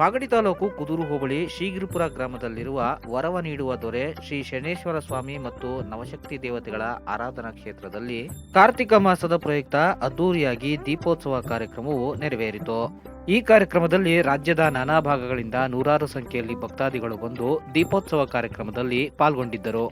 ಮಾಗಡಿ ತಾಲೂಕು ಕುದೂರು ಹೋಬಳಿ ಶ್ರೀಗಿರುಪುರ ಗ್ರಾಮದಲ್ಲಿರುವ ವರವ ನೀಡುವ ದೊರೆ ಶ್ರೀ ಶನೇಶ್ವರ ಸ್ವಾಮಿ ಮತ್ತು ನವಶಕ್ತಿ ದೇವತೆಗಳ ಆರಾಧನಾ ಕ್ಷೇತ್ರದಲ್ಲಿ ಕಾರ್ತಿಕ ಮಾಸದ ಪ್ರಯುಕ್ತ ಅದ್ದೂರಿಯಾಗಿ ದೀಪೋತ್ಸವ ಕಾರ್ಯಕ್ರಮವು ನೆರವೇರಿತು. ಈ ಕಾರ್ಯಕ್ರಮದಲ್ಲಿ ರಾಜ್ಯದ ನಾನಾ ಭಾಗಗಳಿಂದ ನೂರಾರು ಸಂಖ್ಯೆಯಲ್ಲಿ ಭಕ್ತಾದಿಗಳು ಬಂದು ದೀಪೋತ್ಸವ ಕಾರ್ಯಕ್ರಮದಲ್ಲಿ ಪಾಲ್ಗೊಂಡಿದ್ದರು.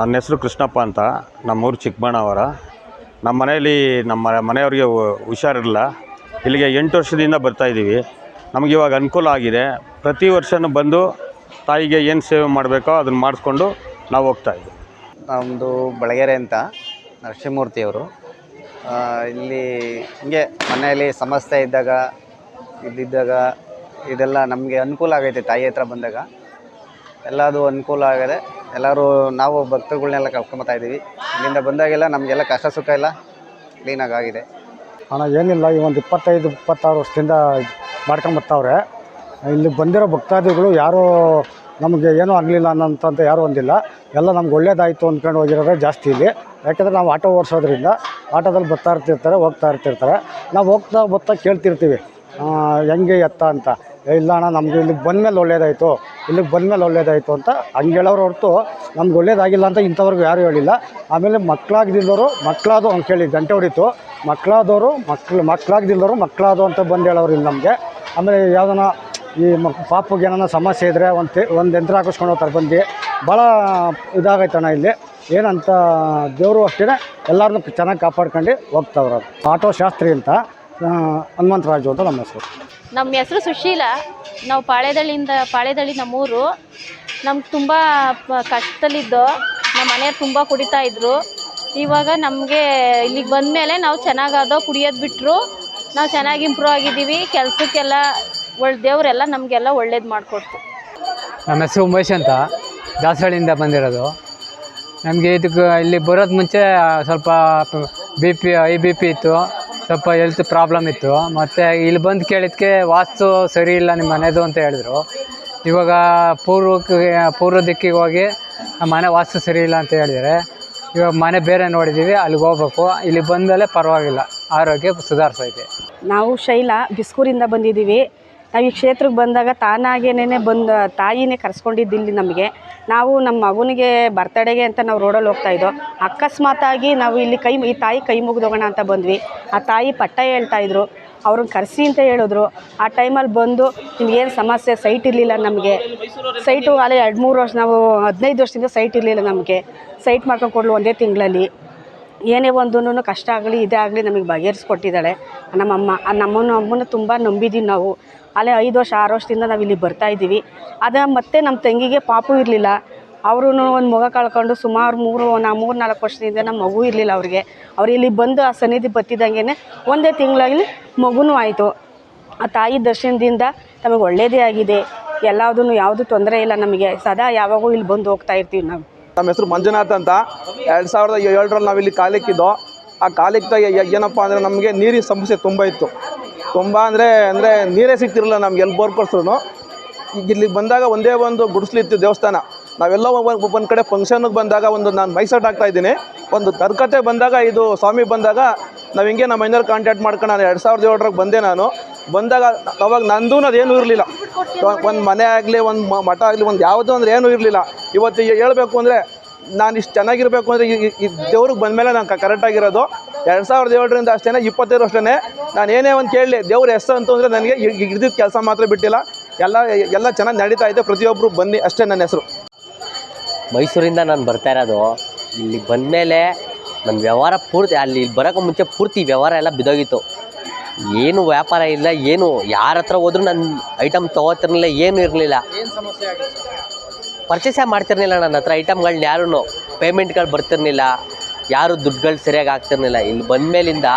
ನನ್ನ ಹೆಸರು ಕೃಷ್ಣಪ್ಪ ಅಂತ. ನಮ್ಮೂರು ಚಿಕ್ಕಬಣ್ಣವರ ನಮ್ಮ ಮನೆಯಲ್ಲಿ ನಮ್ಮ ಮನೆಯವ್ರಿಗೆ ಹುಷಾರಿರಲ್ಲ ಇಲ್ಲಿಗೆ ಎಂಟು ವರ್ಷದಿಂದ ಬರ್ತಾಯಿದ್ದೀವಿ ನಮಗೆ ಇವಾಗ ಅನುಕೂಲ ಆಗಿದೆ. ಪ್ರತಿ ವರ್ಷವೂ ಬಂದು ತಾಯಿಗೆ ಏನು ಸೇವೆ ಮಾಡಬೇಕೋ ಅದನ್ನು ಮಾಡಿಸ್ಕೊಂಡು ನಾವು ಹೋಗ್ತಾಯಿದ್ದೀವಿ ನಮ್ಮದು ಬಳಗೆರೆ ಅಂತ ನರಸಿಂಹಮೂರ್ತಿಯವರು ಇಲ್ಲಿ ಹಿಂಗೆ ಮನೆಯಲ್ಲಿ ಸಮಸ್ಯೆ ಇದ್ದಾಗ, ಇದ್ದಿದ್ದಾಗ ಇದೆಲ್ಲ ನಮಗೆ ಅನುಕೂಲ ಆಗೈತೆ ತಾಯಿ ಹತ್ರ ಬಂದಾಗ. ಎಲ್ಲದೂ ಅನುಕೂಲ ಆಗಿದೆ. ಎಲ್ಲರೂ ನಾವು ಭಕ್ತಗಳನ್ನೆಲ್ಲ ಕರ್ಕೊಂಬತ್ತಾ ಇದ್ದೀವಿ. ಇಲ್ಲಿಂದ ಬಂದಾಗೆಲ್ಲ ನಮಗೆಲ್ಲ ಕಷ್ಟ ಸುಖ ಎಲ್ಲ ಕ್ಲೀನಾಗಿ ಆಗಿದೆ ಹಣ ಏನಿಲ್ಲ, ಈ ಒಂದು ಇಪ್ಪತ್ತೈದು, ಇಪ್ಪತ್ತಾರು ವರ್ಷದಿಂದ ಮಾಡ್ಕೊಂಬರ್ತಾವ್ರೆ ಇಲ್ಲಿ ಬಂದಿರೋ ಭಕ್ತಾದಿಗಳು ಯಾರೂ ನಮಗೆ ಏನೂ ಆಗಲಿಲ್ಲ ಅನ್ನೋಂಥದ್ದು ಯಾರೂ ಒಂದಿಲ್ಲ ಎಲ್ಲ ನಮ್ಗೆ ಒಳ್ಳೇದಾಯಿತು ಅಂದ್ಕೊಂಡು ಹೋಗಿರೋದೇ ಜಾಸ್ತಿ ಇಲ್ಲಿ. ಯಾಕೆಂದರೆ ನಾವು ಆಟೋ ಓಡಿಸೋದ್ರಿಂದ ಆಟೋದಲ್ಲಿ ಬರ್ತಾ ಇರ್ತಿರ್ತಾರೆ, ಹೋಗ್ತಾ ಇರ್ತಿರ್ತಾರೆ. ನಾವು ಹೋಗ್ತಾ ಬರ್ತಾ ಕೇಳ್ತಿರ್ತೀವಿ. ಹೆಂಗೆ ಎತ್ತ ಅಂತ. ಇಲ್ಲ ಅಣ್ಣ ನಮಗೆ ಇಲ್ಲಿಗೆ ಬಂದಮೇಲೆ ಒಳ್ಳೇದಾಯಿತು. ಇಲ್ಲಿಗೆ ಬಂದಮೇಲೆ ಒಳ್ಳೇದಾಯಿತು ಅಂತ ಹಂಗೆ ಹೇಳೋರು ಹೊರತು ನಮ್ಗೆ ಒಳ್ಳೇದಾಗಿಲ್ಲ ಅಂತ ಇಂಥವ್ರಿಗೂ ಯಾರೂ ಹೇಳಿಲ್ಲ. ಆಮೇಲೆ ಮಕ್ಕಳಾಗ್ದಿದ್ದವರು ಮಕ್ಕಳಾದು ಅಂತ ಕೇಳಿ, ಗಂಟೆ ಹೊಡಿತು. ಮಕ್ಕಳಾದವರು ಮಕ್ಳು ಮಕ್ಕಳಾಗ್ದಿಲ್ಲವರು ಮಕ್ಕಳಾದು ಅಂತ ಬಂದು ಹೇಳೋರು ಇಲ್ಲಿ ನಮಗೆ. ಆಮೇಲೆ ಯಾವ್ದಾನ ಈ ಪಾಪಗೆ ಏನಾರ ಸಮಸ್ಯೆ ಇದ್ದರೆ ಒಂದು ತೆ, ಒಂದು ಯಂತ್ರ ಹಾಕಿಸ್ಕೊಂಡು ಹೋಗ್ತಾರೆ ಬಂದು ಭಾಳ ಇದಾಗೈತಣ್ಣ ಇಲ್ಲಿ. ಏನಂತ ದೇವರು ಅಷ್ಟೇ ಎಲ್ಲರನ್ನೂ ಚೆನ್ನಾಗಿ ಕಾಪಾಡ್ಕೊಂಡು ಹೋಗ್ತಾವ್ರು ಆಟೋ ಶಾಸ್ತ್ರಿ ಅಂತ ಹನುಮಂತರಾಜು ಅಂತ ನಮ್ಮ ಹೆಸರು. ನಮ್ಮ ಹೆಸರು ಸುಶೀಲ. ನಾವು ಪಾಳೆದಳ್ಳಿಯಿಂದ, ಪಾಳೆದಳ್ಳಿ ನಮ್ಮೂರು. ನಮ್ಗೆ ತುಂಬ ಕಷ್ಟದಲ್ಲಿದ್ದೋ ನಮ್ಮ ಮನೆಯವ್ರು ತುಂಬ ಕುಡಿತಾ ಇದ್ದರು ಇವಾಗ ನಮಗೆ ಇಲ್ಲಿಗೆ ಬಂದಮೇಲೆ ನಾವು ಚೆನ್ನಾಗಾದೋ ಕುಡಿಯೋದು ಬಿಟ್ಟರು ನಾವು ಚೆನ್ನಾಗಿ ಇಂಪ್ರೂವ್ ಆಗಿದ್ದೀವಿ. ಕೆಲಸಕ್ಕೆಲ್ಲ ಒಳ್ಳೆ ದೇವರೆಲ್ಲ ನಮಗೆಲ್ಲ ಒಳ್ಳೇದು ಮಾಡಿಕೊಡ್ತು ನಮ್ಮ ಹೆಸರು ಉಮೇಶ್ ಅಂತ. ದಾಸರಳ್ಳಿಯಿಂದ ಬಂದಿರೋದು. ನಮಗೆ ಇದಕ್ಕೆ ಇಲ್ಲಿ ಬರೋದು ಮುಂಚೆ ಸ್ವಲ್ಪ B P, I B P ಇತ್ತು. ಸ್ವಲ್ಪ ಹೆಲ್ತ್ ಪ್ರಾಬ್ಲಮ್ ಇತ್ತು. ಮತ್ತು ಇಲ್ಲಿ ಬಂದು ಕೇಳಿದ್ಕೆ ವಾಸ್ತು ಸರಿ ಇಲ್ಲ ನಿಮ್ಮ ಮನೆಯದು ಅಂತ ಹೇಳಿದ್ರು. ಇವಾಗ ಪೂರ್ವಕ್ಕೆ, ಪೂರ್ವ ದಿಕ್ಕಿಗೆ ಹೋಗಿ ಮನೆ ವಾಸ್ತು ಸರಿ ಇಲ್ಲ ಅಂತ ಹೇಳಿದರೆ ಇವಾಗ ಮನೆ ಬೇರೆ ನೋಡಿದ್ದೀವಿ ಅಲ್ಲಿಗೆ ಹೋಗ್ಬೇಕು. ಇಲ್ಲಿ ಬಂದಮೇಲೆ ಪರವಾಗಿಲ್ಲ. ಆರೋಗ್ಯ ಸುಧಾರಿಸೈತೆ ನಾವು ಶೈಲ, ಬಿಸ್ಕೂರಿಂದ ಬಂದಿದ್ದೀವಿ. ನಾವು ಈ ಕ್ಷೇತ್ರಕ್ಕೆ ಬಂದಾಗ ತಾನಾಗೇನೇ ಬಂದು, ತಾಯಿನೇ ಕರೆಸ್ಕೊಂಡಿದ್ದು ಇಲ್ಲಿ ನಮಗೆ. ನಾವು ನಮ್ಮ ಮಗನಿಗೆ ಬರ್ತಡೆಗೆ ಅಂತ ನಾವು ರೋಡಲ್ಲಿ ಹೋಗ್ತಾಯಿದ್ದೋ ಅಕಸ್ಮಾತಾಗಿ ನಾವು ಇಲ್ಲಿ ಕೈ, ಈ ತಾಯಿ ಕೈ ಮುಗಿದೋಗೋಣ ಅಂತ ಬಂದ್ವಿ. ಆ ತಾಯಿ ಪಟ್ಟ ಹೇಳ್ತಾ ಇದ್ರು, ಅವ್ರನ್ನ ಕರೆಸಿ ಅಂತ ಹೇಳಿದ್ರು. ಆ ಟೈಮಲ್ಲಿ ಬಂದು ನಿಮ್ಗೇನು ಸಮಸ್ಯೆ? ಸೈಟ್ ಇರಲಿಲ್ಲ ನಮಗೆ. ಸೈಟು ಅಲ್ಲೇ ಎರಡು ಮೂರು ವರ್ಷ ನಾವು ಹದಿನೈದು ವರ್ಷದಿಂದ ಸೈಟ್ ಇರಲಿಲ್ಲ ನಮಗೆ. ಸೈಟ್ ಮಾಡ್ಕೊಂಡು ಕೊಡಲು ಒಂದೇ ತಿಂಗಳಲ್ಲಿ. ಏನೇ ಒಂದೂ ಕಷ್ಟ ಆಗಲಿ, ಇದೇ ಆಗಲಿ ನಮಗೆ ಬಗೆಹರಿಸ್ಕೊಟ್ಟಿದ್ದಾಳೆ. ನಮ್ಮಮ್ಮ ನಮ್ಮನ್ನು ಅಮ್ಮನ ತುಂಬ ನಂಬಿದ್ದೀವಿ ನಾವು. ಅಲ್ಲೇ ಐದು ವರ್ಷ, ಆರು ವರ್ಷದಿಂದ ನಾವು ಇಲ್ಲಿ ಬರ್ತಾ ಇದ್ದೀವಿ. ಅದ ಮತ್ತೆ ನಮ್ಮ ತಂಗಿಗೆ ಪಾಪು ಇರಲಿಲ್ಲ. ಅವರು ಒಂದು ಮಗ ಕಳ್ಕೊಂಡು ಸುಮಾರು ಮೂರು, ನಾ ಮೂರು, ನಾಲ್ಕು ವರ್ಷದಿಂದ ನಮ್ಮ ಮಗು ಇರಲಿಲ್ಲ ಅವ್ರಿಗೆ. ಅವ್ರು ಇಲ್ಲಿ ಬಂದು ಆ ಸನ್ನಿಧಿ ಬತ್ತಿದ್ದಂಗೆ ಒಂದೇ ತಿಂಗಳಲ್ಲಿ ಮಗುನೂ ಆಯಿತು. ಆ ತಾಯಿ ದರ್ಶನದಿಂದ ನಮಗೆ ಒಳ್ಳೆಯದೇ ಆಗಿದೆ. ಎಲ್ಲದೂ ಯಾವುದೂ ತೊಂದರೆ ಇಲ್ಲ ನಮಗೆ. ಸದಾ ಯಾವಾಗೂ ಇಲ್ಲಿ ಬಂದು ಹೋಗ್ತಾ ಇರ್ತೀವಿ ನಾವು. ನಮ್ಮ ಹೆಸರು ಮಂಜುನಾಥ್ ಅಂತ. ಎರಡು ಸಾವಿರದ ಏಳರಲ್ಲಿ ನಾವಿಲ್ಲಿ ಕಾಲಿಕ್ಕಿದ್ದೋ. ಆ ಕಾಲಿಕ್ದಾಗ ಏನಪ್ಪ ಅಂದರೆ ನಮಗೆ ನೀರಿನ ಸಮಸ್ಯೆ ತುಂಬ ಇತ್ತು. ತುಂಬ ಅಂದರೆ ಅಂದರೆ ನೀರೇ ಸಿಗ್ತಿರಲಿಲ್ಲ ನಮ್ಗೆ ಎಲ್ಲಿ ಬೋರ್ ಈಗ ಇಲ್ಲಿ ಬಂದಾಗ ಒಂದೇ ಒಂದು ಗುಡಿಸ್ಲಿತ್ತು ದೇವಸ್ಥಾನ. ನಾವೆಲ್ಲ ಒಂದು ಕಡೆ ಫಂಕ್ಷನ್ಗೆ ಬಂದಾಗ ಒಂದು ನಾನು ಮೈಸೂರು ಆಗ್ತಾ ಒಂದು ತರ್ಕತೆ ಬಂದಾಗ ಇದು ಸ್ವಾಮಿ ಬಂದಾಗ ನಾವು ಹಿಂಗೆ ನಮ್ಮ ಮೈನರ್ ಕಾಂಟ್ಯಾಕ್ಟ್ ಮಾಡ್ಕೊಂಡು ನಾನು ಎರಡು ಸಾವಿರದ ಏಳರಾಗ ಬಂದೆ ನಾನು. ಬಂದಾಗ ಅವಾಗ ನಂದು ಅದೇನೂ ಇರಲಿಲ್ಲ. ಒಂದು ಮನೆ ಆಗಲಿ, ಒಂದು ಮಠ ಆಗಲಿ, ಒಂದು ಯಾವುದೋ ಅಂದ್ರೆ ಏನೂ ಇರಲಿಲ್ಲ. ಇವತ್ತು ಹೇಳಬೇಕು ಅಂದರೆ ನಾನು ಇಷ್ಟು ಚೆನ್ನಾಗಿರಬೇಕು ಅಂದರೆ ಈ ದೇವ್ರಿಗೆ ಬಂದಮೇಲೆ ನಾನು ಕರೆಕ್ಟಾಗಿರೋದು ಎರಡು ಸಾವಿರದ ಏಳರಿಂದ ಅಷ್ಟೇ ಇಪ್ಪತ್ತೈದು ಅಷ್ಟೇ ನಾನು ಏನೇ ಒಂದು ಕೇಳಲಿ, ದೇವ್ರ ಹೆಸರು ಅಂತ ಅಂದರೆ ನನಗೆ ಹಿಡಿದಿದ್ದ ಕೆಲಸ ಮಾತ್ರ ಬಿಟ್ಟಿಲ್ಲ. ಎಲ್ಲ ಎಲ್ಲ ಚೆನ್ನಾಗಿ ನಡೀತಾ ಇದೆ ಪ್ರತಿಯೊಬ್ಬರು ಬನ್ನಿ ಅಷ್ಟೇ ನನ್ನ ಹೆಸರು. ಮೈಸೂರಿಂದ ನಾನು ಬರ್ತಾ ಇರೋದು, ಇಲ್ಲಿ ಬಂದಮೇಲೆ ನನ್ನ ವ್ಯವಹಾರ ಪೂರ್ತಿ, ಅಲ್ಲಿ ಬರೋಕ್ಕೂ ಮುಂಚೆ ಪೂರ್ತಿ ವ್ಯವಹಾರ ಎಲ್ಲ ಬಿದ್ದೋಗಿತ್ತು. ಏನು ವ್ಯಾಪಾರ ಇಲ್ಲ, ಏನು ಯಾರ ಹತ್ರ ಹೋದ್ರೂ ನನ್ನ ಐಟಮ್ ತೊಗೋತಿರ್ಲಿಲ್ಲ, ಏನೂ ಇರಲಿಲ್ಲ. ಪರ್ಚೇಸೇ ಮಾಡ್ತಿರ್ಲಿಲ್ಲ ನನ್ನ ಹತ್ರ. ಐಟಮ್ಗಳನ್ನ ಯಾರೂ ಪೇಮೆಂಟ್ಗಳು ಬರ್ತಿರ್ಲಿಲ್ಲ. ಯಾರು ದುಡ್ಡುಗಳು ಸರಿಯಾಗಿ ಆಗ್ತಿರ್ಲಿಲ್ಲ. ಇಲ್ಲಿ ಬಂದಮೇಲಿಂದ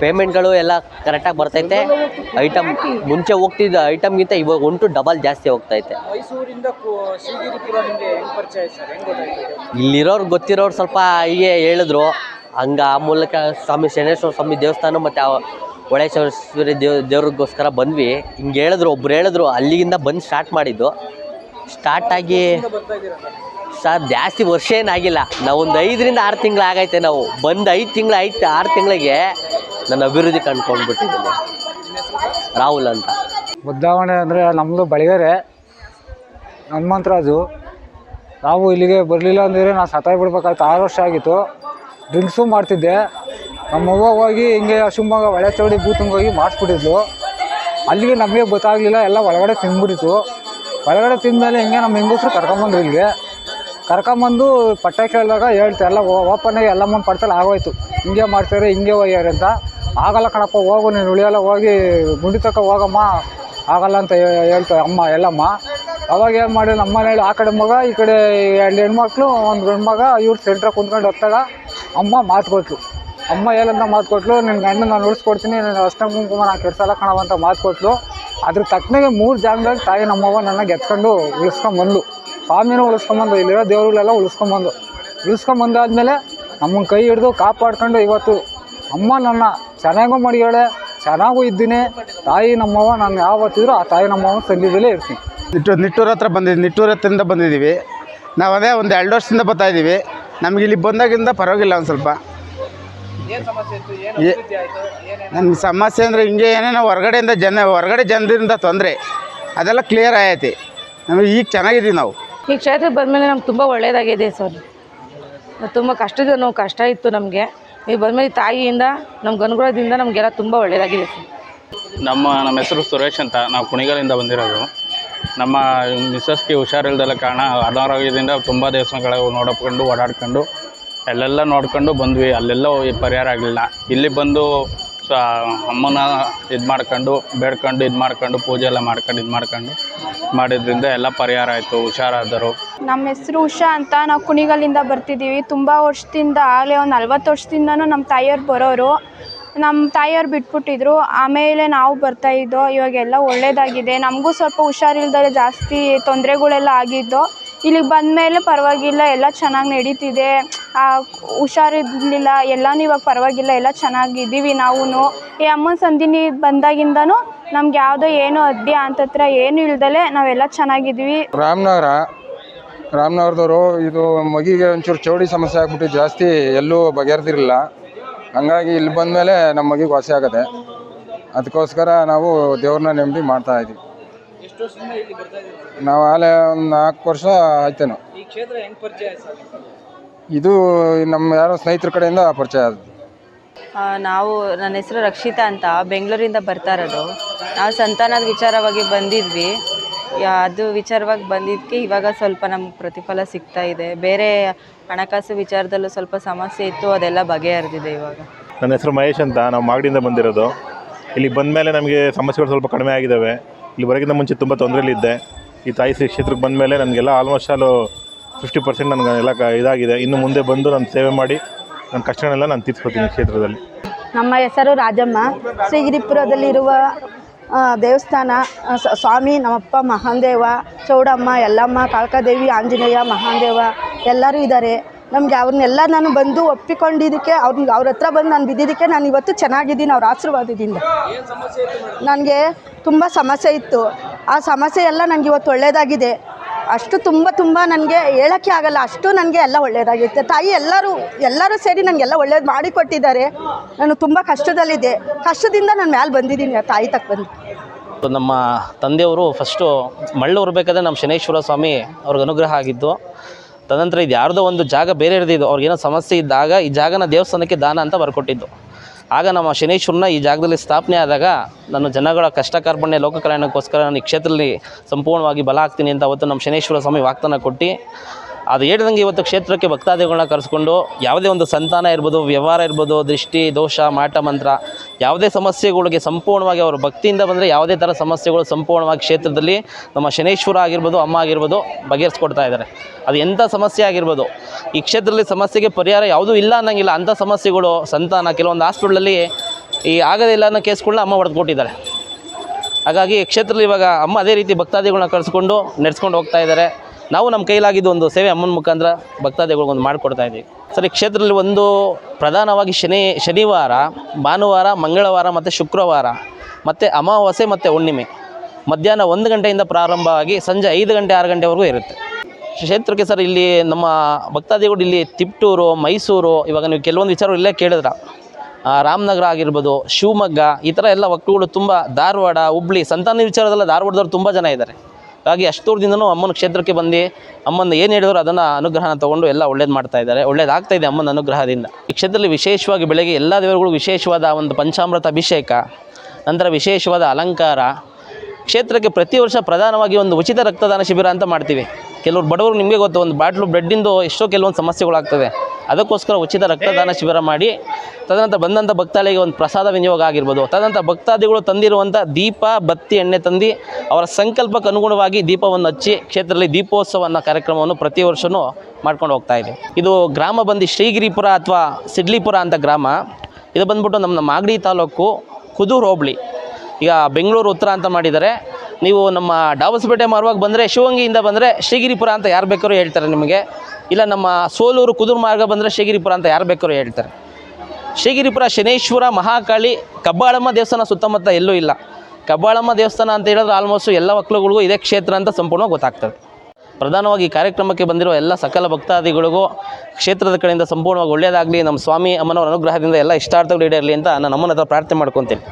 ಪೇಮೆಂಟ್ಗಳು ಎಲ್ಲ ಕರೆಕ್ಟಾಗಿ ಬರ್ತೈತೆ. ಐಟಮ್ ಮುಂಚೆ ಹೋಗ್ತಿದ್ದ ಐಟಮ್ಗಿಂತ ಇವಾಗ ಉಂಟು ಡಬಲ್ ಜಾಸ್ತಿ ಹೋಗ್ತೈತೆ. ಇಲ್ಲಿರೋರು ಗೊತ್ತಿರೋರು ಸ್ವಲ್ಪ ಹೀಗೆ ಹೇಳಿದ್ರು. ಹಂಗೆ ಆ ಮೂಲಕ ಸ್ವಾಮಿ ಶನೇಶ್ವರ ಸ್ವಾಮಿ ದೇವಸ್ಥಾನ ಮತ್ತು ಆ ಹೊಳೇಶ್ವರೇಶ್ವರಿ ದೇವ್ ದೇವ್ರಿಗೋಸ್ಕರ ಬಂದ್ವಿ. ಹಿಂಗೆ ಹೇಳಿದ್ರು ಒಬ್ರು ಹೇಳಿದ್ರು ಅಲ್ಲಿಗಿಂದ ಬಂದು ಸ್ಟಾರ್ಟ್ ಮಾಡಿದ್ದು. ಸ್ಟಾರ್ಟ್ ಆಗಿ ಸರ್ ಜಾಸ್ತಿ ವರ್ಷ ಏನಾಗಿಲ್ಲ. ನಾವು ಒಂದು ಐದರಿಂದ ಆರು ತಿಂಗಳು ಆಗೈತೆ ನಾವು. ಬಂದು ಐದು ತಿಂಗಳು ಐದು ಆರು ತಿಂಗಳಿಗೆ ನನ್ನ ಅಭಿವೃದ್ಧಿ ಕಂಡ್ಕೊಂಡ್ಬಿಟ್ಟಿದ್ದೀನಿ. ರಾಹುಲ್ ಅಂತ. ಬದಲಾವಣೆ ಅಂದರೆ ನಮ್ಮದು ಬಳಿಗೆರೆ. ಹನುಮಂತರಾಜು ನಾವು ಇಲ್ಲಿಗೆ ಬರಲಿಲ್ಲ ಅಂದರೆ ನಾನು ಸತ್ತಾಗಿ ಬಿಡ್ಬೇಕಾಯ್ತು. ಆರು ವರ್ಷ ಆಗಿತ್ತು. ಡ್ರಿಂಕ್ಸು ಮಾಡ್ತಿದ್ದೆ. ನಮ್ಮ ಅವ್ವ ಹೋಗಿ ಹಿಂಗೆ ಶಿವಮೊಗ್ಗ ಒಳೆ ಚೌಡಿ ಬೂತಂಗೆ ಹೋಗಿ ಮಾಡಿಸ್ಬಿಟ್ಟಿದ್ಲು. ಅಲ್ಲಿಗೆ ನಮಗೆ ಗೊತ್ತಾಗಲಿಲ್ಲ, ಎಲ್ಲ ಒಳಗಡೆ ತಿಂದ್ಬಿಟ್ಟಿತ್ತು. ಒಳಗಡೆ ತಿಂದಮೇಲೆ ಹಿಂಗೆ ನಮ್ಮ ಹೆಂಗಸರು ಕರ್ಕೊಂಬಂದ್ರು ಇಲ್ಲಿಗೆ. ಕರ್ಕೊಂಬಂದು ಪಟ್ಟೆ ಕೇಳಿದಾಗ ಹೇಳ್ತಾ, ಎಲ್ಲ ಓಪನ್ನಾಗಿ ಎಲ್ಲ ಮುಂದೆ ಪಡ್ತಲ್ಲ ಆಗೋಯ್ತು. ಹಿಂಗೆ ಮಾಡ್ತಾರೆ ಹಿಂಗೆ ಹೋಗ್ಯಾರ ಅಂತ. ಆಗಲ್ಲ ಕಣಪ್ಪ, ಹೋಗು, ನೀನು ಉಳಿಯಲ್ಲ, ಹೋಗಿ ಗುಂಡಿ ತಕ್ಕ ಹೋಗಮ್ಮ. ಆಗಲ್ಲ ಅಂತ ಹೇಳ್ತಾ ಹೇಳ್ತಾರೆ ಅಮ್ಮ, ಎಲ್ಲಮ್ಮ. ಅವಾಗ ಏನು ಮಾಡಿ ನಮ್ಮ ಮನೇಲಿ ಆ ಕಡೆ ಮಗ, ಈ ಕಡೆ ಎರಡು ಹೆಣ್ಮಕ್ಳು, ಒಂದು ಗಂಡು ಮಗ ಇವ್ರು ಸೆಂಟ್ರ ಕುಂತ್ಕೊಂಡು ಹೋಗ್ತಾಗ ಅಮ್ಮ ಮಾತು ಕೊಟ್ಲು. ಅಮ್ಮ ಏನಂತ ಮಾತು ಕೊಟ್ಲು, ನಿನ್ನ ಗಂಡ ನಾನು ಉಳಿಸ್ಕೊಡ್ತೀನಿ, ನಾನು ಅಷ್ಟೇ ಕುಂಕುಮ ನಾನು ಕೆಡ್ಸಲ್ಲ ಕಣವಂತ ಮಾತು ಕೊಟ್ಲು. ಅದ್ರ ತಕ್ಕನಾಗೆ ಮೂರು ಜಾಗದಾಗ ತಾಯಿ ನಮ್ಮವ್ವ ನನ್ನ ಗೆತ್ಕೊಂಡು ಉಳಿಸ್ಕೊಂಬಂದು, ಸ್ವಾಮಿನೂ ಉಳಿಸ್ಕೊಂಬಂದು, ಇಲ್ಲಿರೋ ದೇವ್ರುಗಳೆಲ್ಲ ಉಳಿಸ್ಕೊಂಬಂದು. ಉಳಿಸ್ಕೊಂಬಂದಾದ್ಮೇಲೆ ನಮ್ಮನ್ನ ಕೈ ಹಿಡಿದು ಕಾಪಾಡ್ಕೊಂಡು ಇವತ್ತು ಅಮ್ಮ ನನ್ನ ಚೆನ್ನಾಗೂ ಮಾಡಿಯಾಳೆ ಚೆನ್ನಾಗೂ ಇದ್ದೀನಿ. ತಾಯಿ ನಮ್ಮವ್ವ, ನಾನು ಯಾವತ್ತಿದ್ರು ಆ ತಾಯಿ ನಮ್ಮವ್ವ ಸನ್ನಿಧಿಲೇ ಇರ್ತೀನಿ. ನಿಟ್ಟೂರು ನಿಟ್ಟೂರು ಹತ್ರ ಬಂದಿದ್ದೀವಿ ನಿಟ್ಟೂರು ಹತ್ರದಿಂದ ಬಂದಿದ್ದೀವಿ. ನಾವು ಅದೇ ಒಂದು ಎರಡು ವರ್ಷದಿಂದ ಬರ್ತಾಯಿದ್ದೀವಿ ಇದ್ದೀವಿ ನಮ್ಗೆ ಇಲ್ಲಿ ಬಂದಾಗಿಂದ ಪರವಾಗಿಲ್ಲ ಒಂದು ಸ್ವಲ್ಪ. ನಮ್ಗೆ ಸಮಸ್ಯೆ ಅಂದರೆ ಹಿಂಗೆ ಏನೇನೋ ಹೊರಗಡೆಯಿಂದ ಜನ ಹೊರಗಡೆ ಜನರಿಂದ ತೊಂದರೆ. ಅದೆಲ್ಲ ಕ್ಲಿಯರ್ ಆಗೈತಿ. ನಮಗೆ ಈಗ ಚೆನ್ನಾಗಿದ್ದೀವಿ ನಾವು. ಈ ಕ್ಷೇತ್ರಕ್ಕೆ ಬಂದಮೇಲೆ ನಮ್ಗೆ ತುಂಬ ಒಳ್ಳೆಯದಾಗಿದೆ ಸರ್. ತುಂಬ ಕಷ್ಟದ ನಾವು ಕಷ್ಟ ಇತ್ತು ನಮಗೆ. ಈಗ ಬಂದಮೇಲೆ ತಾಯಿಯಿಂದ ನಮ್ಮ ಅನುಗ್ರಹದಿಂದ ನಮಗೆಲ್ಲ ತುಂಬ ಒಳ್ಳೆಯದಾಗಿದೆ ಸರ್. ನಮ್ಮ ನಮ್ಮ ಹೆಸರು ಸುರೇಶ್ ಅಂತ. ನಾವು ಕುಣಿಗಲಿಂದ ಬಂದಿರೋದು. ನಮ್ಮ ಮಿಸ್ಸಸ್ಗೆ ಹುಷಾರಿಲ್ದಲ್ಲ ಕಾರಣ ಅನಾರೋಗ್ಯದಿಂದ ತುಂಬ ದೇವಸ್ಥಾನಗಳು ನೋಡಿಕೊಂಡು ಓಡಾಡ್ಕೊಂಡು ಅಲ್ಲೆಲ್ಲ ನೋಡ್ಕೊಂಡು ಬಂದ್ವಿ. ಅಲ್ಲೆಲ್ಲ ಪರಿಹಾರ ಆಗಲಿಲ್ಲ. ಇಲ್ಲಿ ಬಂದು ಸೊ, ಅಮ್ಮನ ಇದು ಮಾಡ್ಕೊಂಡು, ಬೇಡ್ಕೊಂಡು ಇದು ಮಾಡ್ಕೊಂಡು, ಪೂಜೆ ಎಲ್ಲ ಮಾಡ್ಕೊಂಡು ಇದು ಮಾಡ್ಕೊಂಡು ಮಾಡಿದ್ರಿಂದ ಎಲ್ಲ ಪರಿಹಾರ ಆಯಿತು. ಹುಷಾರಾದರು. ನಮ್ಮ ಹೆಸರು ಉಷಾ ಅಂತ ನಾವು ಕುಣಿಗಲ್ಲಿಂದ ಬರ್ತಿದ್ದೀವಿ. ತುಂಬ ವರ್ಷದಿಂದ, ಆಗಲೇ ಒಂದು ನಲ್ವತ್ತು ವರ್ಷದಿಂದನೂ ನಮ್ಮ ತಾಯಿಯವ್ರು ಬರೋರು. ನಮ್ಮ ತಾಯಿಯವ್ರು ಬಿಟ್ಬಿಟ್ಟಿದ್ರು. ಆಮೇಲೆ ನಾವು ಬರ್ತಾ ಇದ್ದೋ, ಇವಾಗೆಲ್ಲ ಒಳ್ಳೇದಾಗಿದೆ. ನಮಗೂ ಸ್ವಲ್ಪ ಹುಷಾರಿಲ್ದರೆ ಜಾಸ್ತಿ ತೊಂದರೆಗಳೆಲ್ಲ ಆಗಿದ್ದು, ಇಲ್ಲಿಗೆ ಬಂದಮೇಲೆ ಪರವಾಗಿಲ್ಲ, ಎಲ್ಲ ಚೆನ್ನಾಗಿ ನಡೀತಿದೆ. ಹುಷಾರಿರಲಿಲ್ಲ ಎಲ್ಲನೂ ಇವಾಗ ಪರವಾಗಿಲ್ಲ ಎಲ್ಲ ಚೆನ್ನಾಗಿದ್ದೀವಿ ನಾವೂ ಈ ಅಮ್ಮನ ಸಂದಿನಿ ಬಂದಾಗಿಂದನೂ ನಮ್ಗೆ ಯಾವುದೋ ಏನೂ ಅಡ್ಡಿ ಅಂತತ್ರ ಏನು ಇಲ್ದಲೆ ನಾವೆಲ್ಲ ಚೆನ್ನಾಗಿದ್ವಿ ರಾಮನಗರ ರಾಮನಗರದವರು ಇದು ಮಗಿಗೆ ಒಂಚೂರು ಚೌಡಿ ಸಮಸ್ಯೆ ಆಗ್ಬಿಟ್ಟು ಜಾಸ್ತಿ ಎಲ್ಲೂ ಬಗೆಹರ್ದಿರಲಿಲ್ಲ ಹಂಗಾಗಿ ಇಲ್ಲಿ ಬಂದಮೇಲೆ ನಮ್ಮ ಮಗಿಗೆ ವಾಸಿ ಆಗುತ್ತೆ ಅದಕ್ಕೋಸ್ಕರ ನಾವು ದೇವ್ರನ್ನ ನೆಮ್ಮದಿ ಮಾಡ್ತಾ ಇದ್ದೀವಿ ನಾವು ಆಲೆ ಒಂದು ನಾಲ್ಕು ವರ್ಷ ಆಯ್ತೇನೋ. ಇದು ನಮ್ಮ ಯಾರೋ ಸ್ನೇಹಿತರ ಕಡೆಯಿಂದ ಪರಿಚಯ ಆದ ಆ, ನಾವು ನನ್ನ ಹೆಸರು ರಕ್ಷಿತಾ ಅಂತ ಬೆಂಗಳೂರಿಂದ ಬರ್ತಾ ಇರೋದು. ನಾವು ಸಂತಾನದ ವಿಚಾರವಾಗಿ ಬಂದಿದ್ವಿ. ಯಾ- ಅದು ವಿಚಾರವಾಗಿ ಬಂದಿದ್ದಕ್ಕೆ ಇವಾಗ ಸ್ವಲ್ಪ ನಮ್ಗೆ ಪ್ರತಿಫಲ ಸಿಗ್ತಾ ಇದೆ. ಬೇರೆ ಹಣಕಾಸು ವಿಚಾರದಲ್ಲೂ ಸ್ವಲ್ಪ ಸಮಸ್ಯೆ ಇತ್ತು ಅದೆಲ್ಲ ಬಗೆಹರಿದಿದೆ ಇವಾಗ. ನನ್ನ ಹೆಸರು ಮಹೇಶ್ ಅಂತ ನಾವು ಮಾಗಡಿಯಿಂದ ಬಂದಿರೋದು. ಇಲ್ಲಿ ಬಂದ ಮೇಲೆ ನಮಗೆ ಸಮಸ್ಯೆಗಳು ಸ್ವಲ್ಪ ಕಡಿಮೆ ಆಗಿದ್ದಾವೆ ಇಲ್ಲಿ ಬರೋಕ್ಕಿಂತ ಮುಂಚೆ ತುಂಬ ತೊಂದರೆಲಿದ್ದೆ. ಈ ತಾಯಿ ಶ್ರೀ ಕ್ಷೇತ್ರಕ್ಕೆ ಬಂದ ಮೇಲೆ ನನಗೆಲ್ಲ ಆಲ್ಮೋಸ್ಟ್ ಆಲು ಫಿಫ್ಟಿ ಪರ್ಸೆಂಟ್ ನನಗೆ ಎಲ್ಲ ಇದಾಗಿದೆ. ಇನ್ನು ಮುಂದೆ ಬಂದು ನಾನು ಸೇವೆ ಮಾಡಿ ನನ್ನ ಕಷ್ಟಗಳೆಲ್ಲ ನಾನು ತೀರ್ಸ್ಕೊತೀನಿ ಕ್ಷೇತ್ರದಲ್ಲಿ. ನಮ್ಮ ಹೆಸರು ರಾಜಮ್ಮ. ಶ್ರೀಗಿರಿಪುರದಲ್ಲಿರುವ ದೇವಸ್ಥಾನ ಸ್ವಾಮಿ ನಮ್ಮಪ್ಪ ಮಹಾದೇವ, ಚೌಡಮ್ಮ, ಯಲ್ಲಮ್ಮ ಕಾಳಕಾದೇವಿ ಆಂಜನೇಯ, ಮಹಾಂದೇವ ಎಲ್ಲರೂ ಇದ್ದಾರೆ ನಮಗೆ ಅವ್ರನ್ನೆಲ್ಲ ನಾನು ಬಂದು ಒಪ್ಪಿಕೊಂಡಿದ್ದಕ್ಕೆ, ಅವ್ರ ಅವ್ರ ಹತ್ರ ಬಂದು ನಾನು ಬಿದ್ದಿದ್ದಕ್ಕೆ ನಾನು ಇವತ್ತು ಚೆನ್ನಾಗಿದ್ದೀನಿ, ಅವ್ರ ಆಶೀರ್ವಾದದಿಂದ. ನನಗೆ ತುಂಬ ಸಮಸ್ಯೆ ಇತ್ತು. ಆ ಸಮಸ್ಯೆ ಎಲ್ಲ ನನಗೆ ಇವತ್ತು ಒಳ್ಳೆಯದಾಗಿದೆ ಅಷ್ಟು ತುಂಬ ತುಂಬ ನನಗೆ ಹೇಳೋಕ್ಕೆ ಆಗಲ್ಲ, ಅಷ್ಟು ನನಗೆ ಎಲ್ಲ ಒಳ್ಳೆಯದಾಗಿತ್ತು ತಾಯಿ ಎಲ್ಲರೂ ಎಲ್ಲರೂ ಸೇರಿ ನನಗೆಲ್ಲ ಒಳ್ಳೇದು ಮಾಡಿಕೊಟ್ಟಿದ್ದಾರೆ ನಾನು ತುಂಬ ಕಷ್ಟದಲ್ಲಿದ್ದೆ. ಕಷ್ಟದಿಂದ ನಾನು ಮ್ಯಾಲೆ ಬಂದಿದ್ದೀನಿ ತಾಯಿ ತಕ್ಕ ಬಂದು. ನಮ್ಮ ತಂದೆಯವರು ಫಸ್ಟು ಮಳ್ಳು ಹೊರಬೇಕಾದ್ರೆ ನಮ್ಮ ಶನೇಶ್ವರ ಸ್ವಾಮಿ ಅವ್ರಿಗೆ ಅನುಗ್ರಹ ಆಗಿದ್ದು. ತದನಂತರ ಇದು ಯಾರ್ದೋ ಒಂದು ಜಾಗ ಬೇರೆ ಇರ್ದಿದ್ದು. ಅವ್ರಿಗೇನೋ ಸಮಸ್ಯೆ ಇದ್ದಾಗ ಈ ಜಾಗನ ದೇವಸ್ಥಾನಕ್ಕೆ ದಾನ ಅಂತ ಬರ್ಕೊಟ್ಟಿದ್ದು. ಆಗ ನಮ್ಮ ಶನೇಶ್ವರನ ಈ ಜಾಗದಲ್ಲಿ ಸ್ಥಾಪನೆ ಆದಾಗ ನನ್ನ ಜನಗಳ ಕಷ್ಟ ಕಾರ್ಪಣ್ಯ ಲೋಕ ಕಲ್ಯಾಣಕ್ಕೋಸ್ಕರ ನಾನು ಈ ಕ್ಷೇತ್ರದಲ್ಲಿ ಸಂಪೂರ್ಣವಾಗಿ ಬಲ ಹಾಕ್ತೀನಿ ಅಂತ ಅವತ್ತು ನಮ್ಮ ಶನೇಶ್ವರ ಸ್ವಾಮಿ ವಾಗ್ದಾನ ಕೊಟ್ಟು ಅದು ಹೇಳಿದಂಗೆ ಇವತ್ತು ಕ್ಷೇತ್ರಕ್ಕೆ ಭಕ್ತಾದಿಗಳನ್ನ ಕರೆಸ್ಕೊಂಡು ಯಾವುದೇ ಒಂದು ಸಂತಾನ ಇರ್ಬೋದು, ವ್ಯವಹಾರ ಇರ್ಬೋದು, ದೃಷ್ಟಿ, ದೋಷ, ಮಾಟ, ಮಂತ್ರ, ಯಾವುದೇ ಸಮಸ್ಯೆಗಳಿಗೆ ಸಂಪೂರ್ಣವಾಗಿ ಅವರು ಭಕ್ತಿಯಿಂದ ಬಂದರೆ ಯಾವುದೇ ಥರ ಸಮಸ್ಯೆಗಳು ಸಂಪೂರ್ಣವಾಗಿ ಕ್ಷೇತ್ರದಲ್ಲಿ ನಮ್ಮ ಶನೇಶ್ವರ ಆಗಿರ್ಬೋದು, ಅಮ್ಮ ಆಗಿರ್ಬೋದು ಬಗೆಹರಿಸ್ಕೊಡ್ತಾ ಇದ್ದಾರೆ. ಅದು ಎಂಥ ಸಮಸ್ಯೆ ಆಗಿರ್ಬೋದು, ಈ ಕ್ಷೇತ್ರದಲ್ಲಿ ಸಮಸ್ಯೆಗೆ ಪರಿಹಾರ ಯಾವುದೂ ಇಲ್ಲ ಅನ್ನೋಂಗಿಲ್ಲ, ಅಂಥ ಸಮಸ್ಯೆಗಳು ಸಂತಾನ, ಕೆಲವೊಂದು ಹಾಸ್ಪಿಟ್ಲಲ್ಲಿ ಈ ಆಗದೇ ಇಲ್ಲ ಅನ್ನೋ ಕೇಸ್ಗಳನ್ನ ಅಮ್ಮ ಹೊಡೆದು ಕೊಟ್ಟಿದ್ದಾರೆ ಹಾಗಾಗಿ ಕ್ಷೇತ್ರದಲ್ಲಿ ಇವಾಗ ಅಮ್ಮ ಅದೇ ರೀತಿ ಭಕ್ತಾದಿಗಳನ್ನ ಕರೆಸ್ಕೊಂಡು ನಡೆಸ್ಕೊಂಡು ಹೋಗ್ತಾ ಇದ್ದಾರೆ. ನಾವು ನಮ್ಮ ಕೈಲಾಗಿದ್ದು ಒಂದು ಸೇವೆ ಅಮ್ಮನ ಮುಖಾಂತರ ಭಕ್ತಾದಿಗಳಿಗೊಂದು ಮಾಡಿಕೊಡ್ತಾ ಇದ್ದೀವಿ. ಸರ್, ಕ್ಷೇತ್ರದಲ್ಲಿ ಒಂದು ಪ್ರಧಾನವಾಗಿ ಶನಿ, ಶನಿವಾರ, ಭಾನುವಾರ, ಮಂಗಳವಾರ ಮತ್ತು ಶುಕ್ರವಾರ ಮತ್ತು ಅಮಾವಾಸ್ಯೆ ಮತ್ತು ಹುಣ್ಣಿಮೆ ಮಧ್ಯಾಹ್ನ ಒಂದು ಗಂಟೆಯಿಂದ ಪ್ರಾರಂಭವಾಗಿ ಸಂಜೆ ಐದು ಗಂಟೆ, ಆರು ಗಂಟೆವರೆಗೂ ಇರುತ್ತೆ. ಕ್ಷೇತ್ರಕ್ಕೆ ಸರ್ ಇಲ್ಲಿ ನಮ್ಮ ಭಕ್ತಾದಿಗಳು ಇಲ್ಲಿ ತಿಪ್ಟೂರು, ಮೈಸೂರು, ಇವಾಗ ನೀವು ಕೆಲವೊಂದು ವಿಚಾರ ಇಲ್ಲೇ ಕೇಳಿದ್ರ. ರಾಮನಗರ ಆಗಿರ್ಬೋದು, ಶಿವಮೊಗ್ಗ, ಈ ಥರ ಎಲ್ಲ ಒಕ್ಕಲುಗಳು ತುಂಬ ಧಾರವಾಡ, ಹುಬ್ಳಿ, ಸಂತಾನ ವಿಚಾರದಲ್ಲ ಧಾರವಾಡದವ್ರು ತುಂಬ ಜನ ಇದ್ದಾರೆ. ಹಾಗಾಗಿ ಅಷ್ಟು ಅಮ್ಮನ ಕ್ಷೇತ್ರಕ್ಕೆ ಬಂದು ಅಮ್ಮನ ಏನು ಹೇಳಿದ್ರು ಅದನ್ನು ಅನುಗ್ರಹನ ತೊಗೊಂಡು ಎಲ್ಲ ಒಳ್ಳೇದು ಮಾಡ್ತಾ ಇದ್ದಾರೆ. ಒಳ್ಳೇದಾಗ್ತಾ ಇದೆ ಅಮ್ಮನ ಅನುಗ್ರಹದಿಂದ. ಈ ಕ್ಷೇತ್ರದಲ್ಲಿ ವಿಶೇಷವಾಗಿ ಬೆಳಗ್ಗೆ ಎಲ್ಲ ದೇವರುಗಳು ವಿಶೇಷವಾದ ಒಂದು ಪಂಚಾಮೃತ ಅಭಿಷೇಕ, ನಂತರ ವಿಶೇಷವಾದ ಅಲಂಕಾರ. ಕ್ಷೇತ್ರಕ್ಕೆ ಪ್ರತಿ ವರ್ಷ ಪ್ರಧಾನವಾಗಿ ಒಂದು ಉಚಿತ ರಕ್ತದಾನ ಶಿಬಿರ ಅಂತ ಮಾಡ್ತೀವಿ. ಕೆಲವರು ಬಡವರು ನಿಮಗೆ ಗೊತ್ತು, ಒಂದು ಬಾಟ್ಲು ಬ್ರೆಡ್ಡಿಂದು ಎಷ್ಟೋ ಕೆಲವೊಂದು ಸಮಸ್ಯೆಗಳಾಗ್ತದೆ. ಅದಕ್ಕೋಸ್ಕರ ಉಚಿತ ರಕ್ತದಾನ ಶಿಬಿರ ಮಾಡಿ, ತದನಂತರ ಬಂದಂಥ ಭಕ್ತಾಳಿಗೆ ಒಂದು ಪ್ರಸಾದ ವಿನಿಯೋಗ ಆಗಿರ್ಬೋದು. ತದನಂತರ ಭಕ್ತಾದಿಗಳು ತಂದಿರುವಂಥ ದೀಪ, ಬತ್ತಿ, ಎಣ್ಣೆ ತಂದು, ಅವರ ಸಂಕಲ್ಪಕ್ಕೆ ಅನುಗುಣವಾಗಿ ದೀಪವನ್ನು ಹಚ್ಚಿ ಕ್ಷೇತ್ರದಲ್ಲಿ ದೀಪೋತ್ಸವ ಅನ್ನೋ ಕಾರ್ಯಕ್ರಮವನ್ನು ಪ್ರತಿ ವರ್ಷವೂ ಮಾಡ್ಕೊಂಡು ಹೋಗ್ತಾ ಇದೆ. ಇದು ಗ್ರಾಮ ಬಂದು ಶ್ರೀಗಿರಿಪುರ ಅಥವಾ ಸಿಡ್ಲಿಪುರ ಅಂತ ಗ್ರಾಮ. ಇದು ಬಂದ್ಬಿಟ್ಟು ನಮ್ಮ ಮಾಗಡಿ ತಾಲೂಕು ಕುದೂರು ಹೋಬಳಿ. ಈಗ ಬೆಂಗಳೂರು ಉತ್ತರ ಅಂತ ಮಾಡಿದ್ದಾರೆ. ನೀವು ನಮ್ಮ ಡಾಬಸ್ಪೇಟೆ ಮಾರುವಾಗ ಬಂದರೆ ಶಿವಂಗಿಯಿಂದ ಬಂದರೆ ಶ್ರೀಗಿರಿಪುರ ಅಂತ ಯಾರು ಬೇಕಾದ್ರೂ ಹೇಳ್ತಾರೆ ನಿಮಗೆ. ಇಲ್ಲ, ನಮ್ಮ ಸೋಲೂರು ಕುದುರು ಮಾರ್ಗ ಬಂದರೆ ಶೇಗಿರಿಪುರ ಅಂತ ಯಾರು ಬೇಕಾದ್ರೂ ಹೇಳ್ತಾರೆ. ಶೇಗಿರಿಪುರ, ಶನೇಶ್ವರ, ಮಹಾಕಾಳಿ, ಕಬ್ಬಾಳಮ್ಮ ದೇವಸ್ಥಾನ ಸುತ್ತಮುತ್ತ ಎಲ್ಲೂ ಇಲ್ಲ. ಕಬ್ಬಾಳಮ್ಮ ದೇವಸ್ಥಾನ ಅಂತ ಹೇಳಿದ್ರೆ ಆಲ್ಮೋಸ್ಟ್ ಎಲ್ಲ ಮಕ್ಕಳುಗಳಿಗೂ ಇದೇ ಕ್ಷೇತ್ರ ಅಂತ ಸಂಪೂರ್ಣವಾಗಿ ಗೊತ್ತಾಗ್ತದೆ. ಪ್ರಧಾನವಾಗಿ ಕಾರ್ಯಕ್ರಮಕ್ಕೆ ಬಂದಿರೋ ಎಲ್ಲ ಸಕಲ ಭಕ್ತಾದಿಗಳಿಗೂ ಕ್ಷೇತ್ರದ ಕಡೆಯಿಂದ ಸಂಪೂರ್ಣವಾಗಿ ಒಳ್ಳೆಯದಾಗಲಿ. ನಮ್ಮ ಸ್ವಾಮಿ ಅಮ್ಮನವರ ಅನುಗ್ರಹದಿಂದ ಎಲ್ಲ ಇಷ್ಟಾರ್ಥಗಳು ಈಡೇರಲಿ ಅಂತ ನಾನು ಅಮ್ಮನ ಹತ್ರ ಪ್ರಾರ್ಥನೆ ಮಾಡ್ಕೊತೀನಿ.